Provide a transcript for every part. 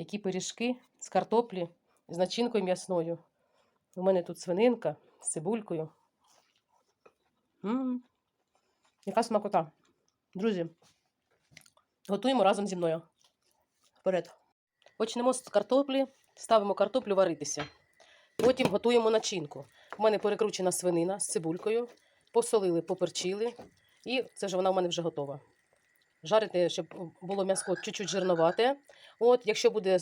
які пиріжки з картоплі з начинкою м'ясною. У мене тут свининка з цибулькою. м Яка смакота. Друзі, готуємо разом зі мною. Вперед. Почнемо з картоплі, ставимо картоплю варитися. Потім готуємо начинку. У мене перекручена свинина з цибулькою. Посолили, поперчили. І це ж вона у мене вже готова. Жарити, щоб було м'ясо чуть-чуть жирновате. От, якщо буде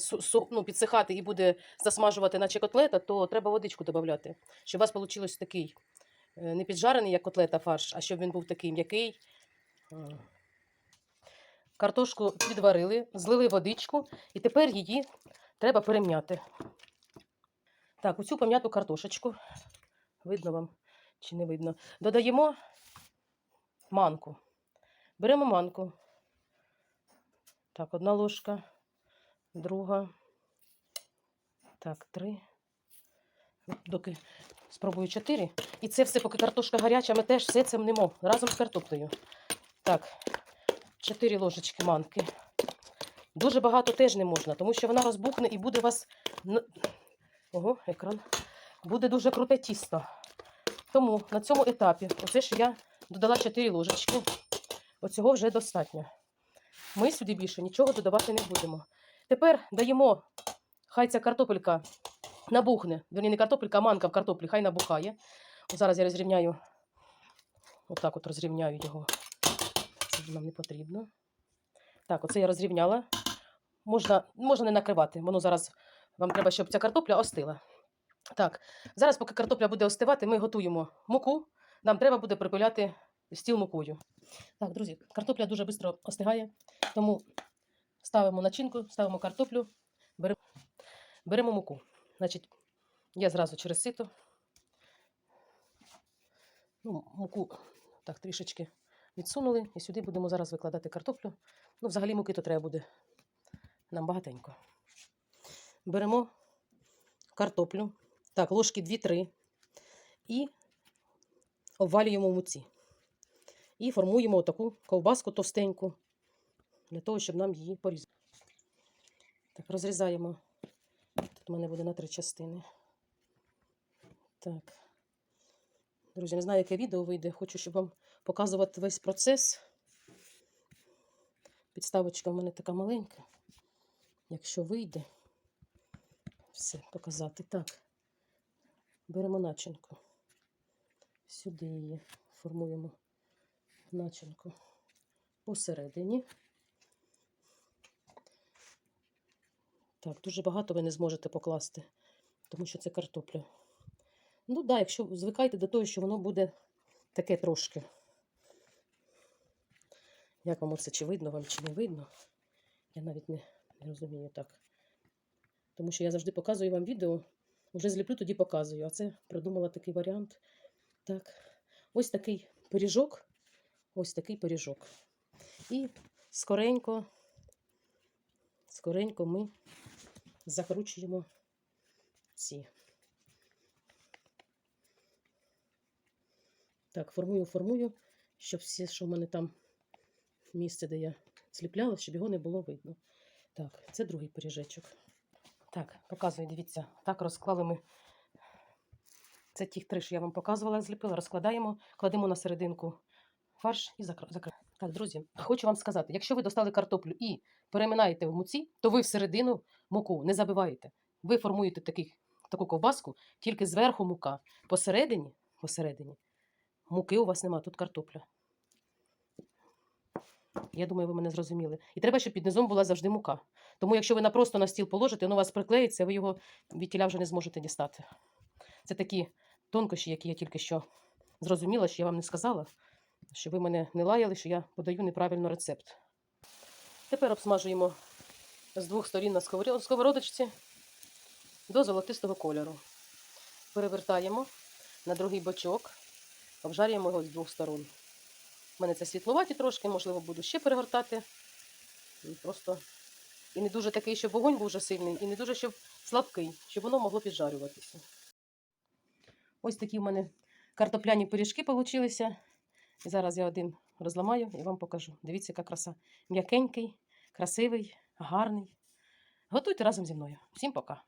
ну, підсихати і буде засмажувати, наче котлета, то треба водичку додати, щоб у вас вийшло такий е, не піджарений, як котлета фарш, а щоб він був такий м'який. Картошку підварили, злили водичку, і тепер її треба перем'яти. Так, оцю пом'яту картошечку. Видно вам чи не видно? Додаємо манку. Беремо манку. Так, одна ложка, друга. Так, три. Доки спробую чотири. І це все, поки картошка гаряча, ми теж все це мнемо разом з картоплею. Так, чотири ложечки манки. Дуже багато теж не можна, тому що вона розбухне і буде у вас. Ого, екран. Буде дуже круте тісто. Тому на цьому етапі, оце ж я додала 4 ложечки. Оцього вже достатньо. Ми сюди більше нічого додавати не будемо. Тепер даємо, хай ця картопелька набухне. Вірні, не картопелька, а манка в картоплі, хай набухає. Зараз я розрівняю. Отак от розрівняю його. Це нам не потрібно. Так, оце я розрівняла. Можна, можна не накривати. Воно зараз вам треба, щоб ця картопля остила. Так, зараз, поки картопля буде остивати, ми готуємо муку. Нам треба буде припиляти стіл мукою. Так, друзі, картопля дуже швидко остигає, тому ставимо начинку, ставимо картоплю, беремо, беремо муку. Значить, я зразу через сито. Ну, муку так трішечки відсунули, і сюди будемо зараз викладати картоплю. Ну, взагалі муки то треба буде нам багатенько. Беремо картоплю. Так, ложки 2-3. І обвалюємо в муці. І формуємо таку ковбаску товстеньку, для того, щоб нам її порізати. Так, розрізаємо. Тут у мене буде на три частини. Так. Друзі, не знаю, яке відео вийде. Хочу, щоб вам показувати весь процес. Підставочка в мене така маленька. Якщо вийде, все показати. Так. Беремо начинку. Сюди її формуємо начинку посередині. Так, дуже багато ви не зможете покласти, тому що це картопля. Ну так, да, якщо звикайте до того, що воно буде таке трошки. Як вам це чи видно вам, чи не видно? Я навіть не, не розумію так. Тому що я завжди показую вам відео, вже зліплю, тоді показую. А це придумала такий варіант. Так, ось такий пиріжок. Ось такий пиріжок. І скоренько, скоренько ми закручуємо ці. Так, формую, формую, щоб все, що в мене там місце, де я зліпляла, щоб його не було видно. Так, це другий пиріжечок. Так, показую, дивіться, так розклали ми. Це ті три, що я вам показувала, зліпила, розкладаємо, кладемо на серединку фарш і закриваємо. Так, друзі, хочу вам сказати, якщо ви достали картоплю і переминаєте в муці, то ви всередину муку не забиваєте. Ви формуєте такий, таку ковбаску, тільки зверху мука. Посередині, посередині муки у вас нема, тут картопля. Я думаю, ви мене зрозуміли. І треба, щоб під низом була завжди мука. Тому, якщо ви на просто на стіл положите, воно у вас приклеїться, ви його від тіля вже не зможете дістати. Це такі тонкощі, які я тільки що зрозуміла, що я вам не сказала, щоб ви мене не лаяли, що я подаю неправильно рецепт. Тепер обсмажуємо з двох сторін на сковородочці до золотистого кольору. Перевертаємо на другий бочок, обжарюємо його з двох сторон. У мене це світловаті трошки, можливо, буду ще перегортати. І Просто і не дуже такий, щоб вогонь був вже сильний, і не дуже, щоб слабкий, щоб воно могло піджарюватися. Ось такі в мене картопляні пиріжки получилися. І зараз я один розламаю і вам покажу. Дивіться, яка краса. М'якенький, красивий, гарний. Готуйте разом зі мною. Всім пока!